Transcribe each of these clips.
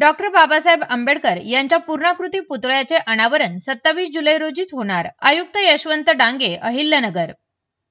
Doctor Babasaheb Ambedkar यांच्या पूर्णाकृती पुतळ्याचे अनावरण सत्तावीस जुलै रोजीच होणार. आयुक्त यशवंत डांगे अहिल्यानगर.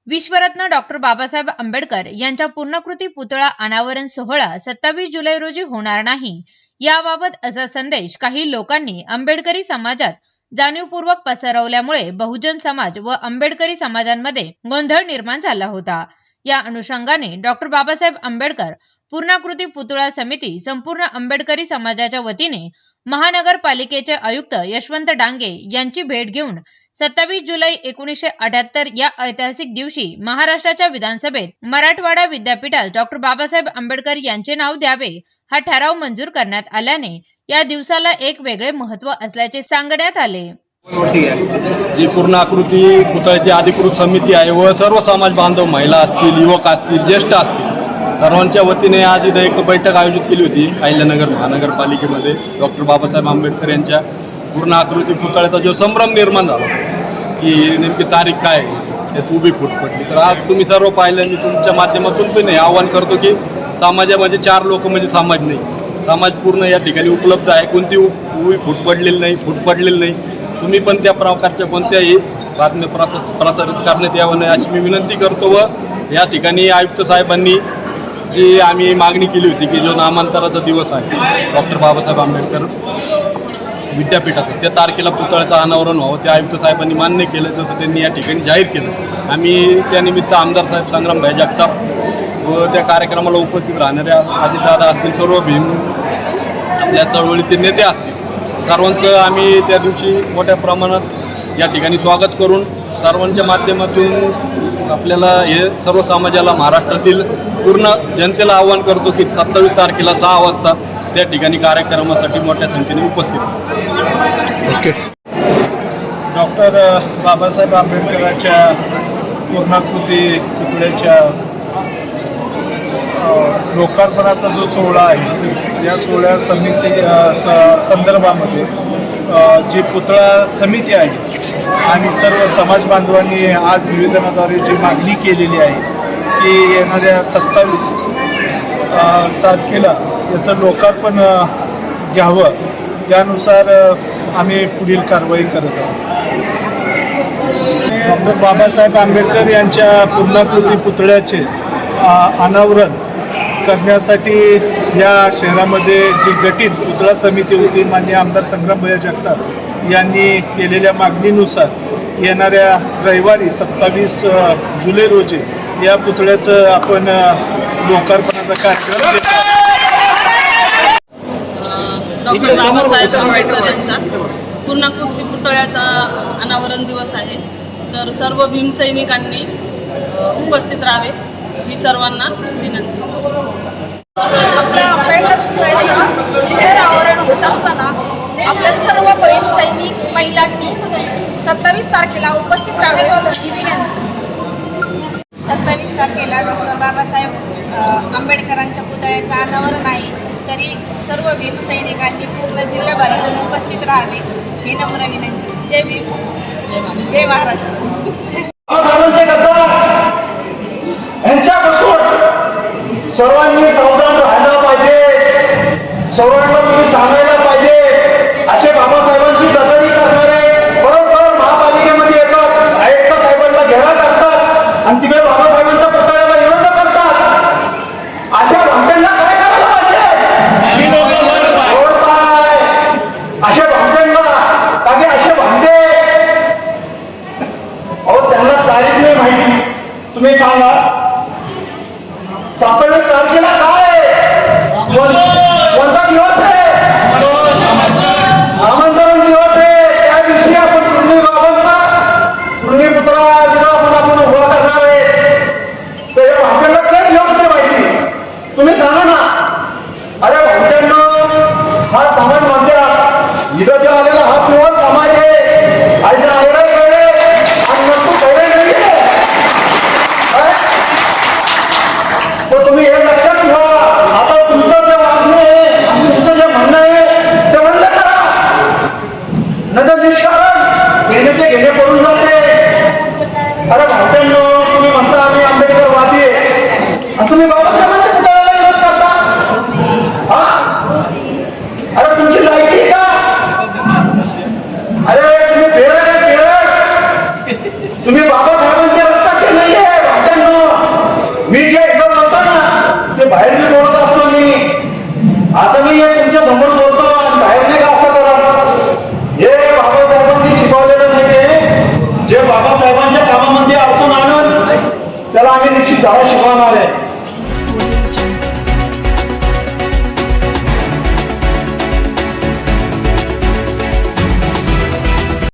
विश्वरत्न डॉक्टर बाबासाहेब आंबेडकर यांच्या पूर्णकृती पुतळा अनावरण सोहळा सत्तावीस जुलै रोजी होणार नाही. याबाबत असा संदेश काही लोकांनी आंबेडकरी समाजात जाणीवपूर्वक पसरवल्यामुळे बहुजन समाज व आंबेडकरी समाजांमध्ये गोंधळ निर्माण झाला होता. या अनुषंगाने डॉक्टर बाबासाहेब आंबेडकर पूर्णाकृती पुतळा समिती संपूर्ण आंबेडकरी समाजाच्या वतीने महानगरपालिकेचे आयुक्त यशवंत डांगे यांची भेट घेऊन सत्तावीस जुलै एकोणीसशे अठ्याहत्तर या ऐतिहासिक दिवशी महाराष्ट्राच्या विधानसभेत मराठवाडा विद्यापीठात डॉक्टर बाबासाहेब आंबेडकर यांचे नाव द्यावे हा ठराव मंजूर करण्यात आल्याने या दिवसाला एक वेगळे महत्त्व असल्याचे सांगण्यात आले. जी पूर्ण आकृती पुतळ्याची अधिकृत समिती आहे व सर्व समाज बांधव महिला असतील युवक असतील ज्येष्ठ असतील सर्वांच्या वतीने आज इथं एक बैठक आयोजित केली होती अहिल्यानगर महानगरपालिकेमध्ये. डॉक्टर बाबासाहेब आंबेडकर यांच्या पूर्ण आकृती पुतळ्याचा जो संभ्रम निर्माण झाला की नेमकी तारीख काय आहे, त्यात उभी फूट पडली. तर आज तुम्ही सर्व पाहिलं मी तुमच्या माध्यमातून पण आवाहन करतो की समाजामध्ये चार लोक म्हणजे समाज नाही. समाज पूर्ण या ठिकाणी उपलब्ध आहे. कोणती उभी फूट पडलेली नाही फूट पडलेली नाही. तुम्ही पण त्या प्रकारच्या कोणत्याही बातम्या प्रसारित करण्यात यावं नाही अशी मी विनंती करतो व या ठिकाणी आयुक्त साहेबांनी जी आम्ही मागणी केली होती की जो नामांतराचा दिवस आहे डॉक्टर बाबासाहेब आंबेडकर विद्यापीठाचं त्या तारखेला पुतळ्याचं अनावरण व्हावं ते आयुक्त साहेबांनी मान्य केलं जसं त्यांनी या ठिकाणी जाहीर केलं. आम्ही त्यानिमित्त आमदार साहेब संग्रामभाई जगताप व त्या कार्यक्रमाला उपस्थित राहणाऱ्या आदिदादा असतील सर्व भीम आपल्या चळवळीचे नेते असतील. सर्वांचं आम्ही त्या दिवशी मोठ्या प्रमाणात या ठिकाणी स्वागत करून सर्वांच्या माध्यमातून आपल्याला हे सर्व समाजाला महाराष्ट्रातील पूर्ण जनतेला आवाहन करतो की सत्तावीस तारखेला सहा वाजता त्या ठिकाणी कार्यक्रमासाठी मोठ्या संख्येने उपस्थित. ओके डॉक्टर बाबासाहेब आंबेडकरांच्या पूर्णाकृती पुतळ्याच्या लोकार्पणाचा जो सोहळा आहे या सोहळ्या समिती संदर्भामध्ये जी पुतळा समिती आहे आणि सर्व समाज बांधवांनी आज निवेदनाद्वारे जी मागणी केलेली आहे की येणाऱ्या सत्तावीस तारखेला याचं लोकार्पण घ्यावं. त्यानुसार आम्ही पुढील कारवाई करत आहोत. डॉक्टर बाबासाहेब आंबेडकर यांच्या पूर्णाकृती पुतळ्याचे अनावरण करण्यासाठी या शहरामध्ये जी गटीत पुतळा समिती होती मान्य आमदार संग्रामभैया जगताप यांनी केलेल्या मागणीनुसार येणाऱ्या रविवारी सत्तावीस जुलै रोजी या पुतळ्याचं आपण लोकार्पणाचा कार्यक्रम पूर्णाकृती पुतळ्याचा अनावरण दिवस आहे. तर सर्व भीमसैनिकांनी उपस्थित राहावे. ही सर्वांना विनंती. आपल्या आंबेडकर पुतळ्याचं इतर आवरण होत असताना आपल्या सर्व बहीण सैनिक महिलांनी सत्तावीस तारखेला उपस्थित राहावे ही विनंती. सत्तावीस तारखेला डॉक्टर बाबासाहेब आंबेडकरांच्या पुतळ्याचं अनावरण आहे. तरी सर्व भीमसैनिकांनी पूर्ण जिल्ह्याभरातून उपस्थित राहावे ही नम्र विनंती. जय भीम. जय महाराष्ट्र. सर्वांनी सावधान राहायला पाहिजे. सर्वांना तुम्ही सांगायला पाहिजे. असे बाबासाहेबांची गदारी करणारे बरोबर महापालिकेमध्ये येतात. आयुक्त साहेबांना घेरा टाकतात आणि तिकडे बाबासाहेबांच्या पुतळ्याला विरोध करतात. अशा भामट्यांना काय करायला पाहिजे? ओळखाय. अशा भामट्यांना. कारण असे भामटे. अहो त्यांना तारीख नाही माहिती. तुम्ही सांगा. सत्तावीस तारखेला केला. असं नाही आहे तुमच्यासमोर बोलतो आणि बाहेर नाही का असं करा. हे बाबासाहेबांनी शिकवलेलं नाहीये. जे बाबासाहेबांच्या कामामध्ये अडचण आणून त्याला आम्ही निश्चित धडा शिकवणार आहे.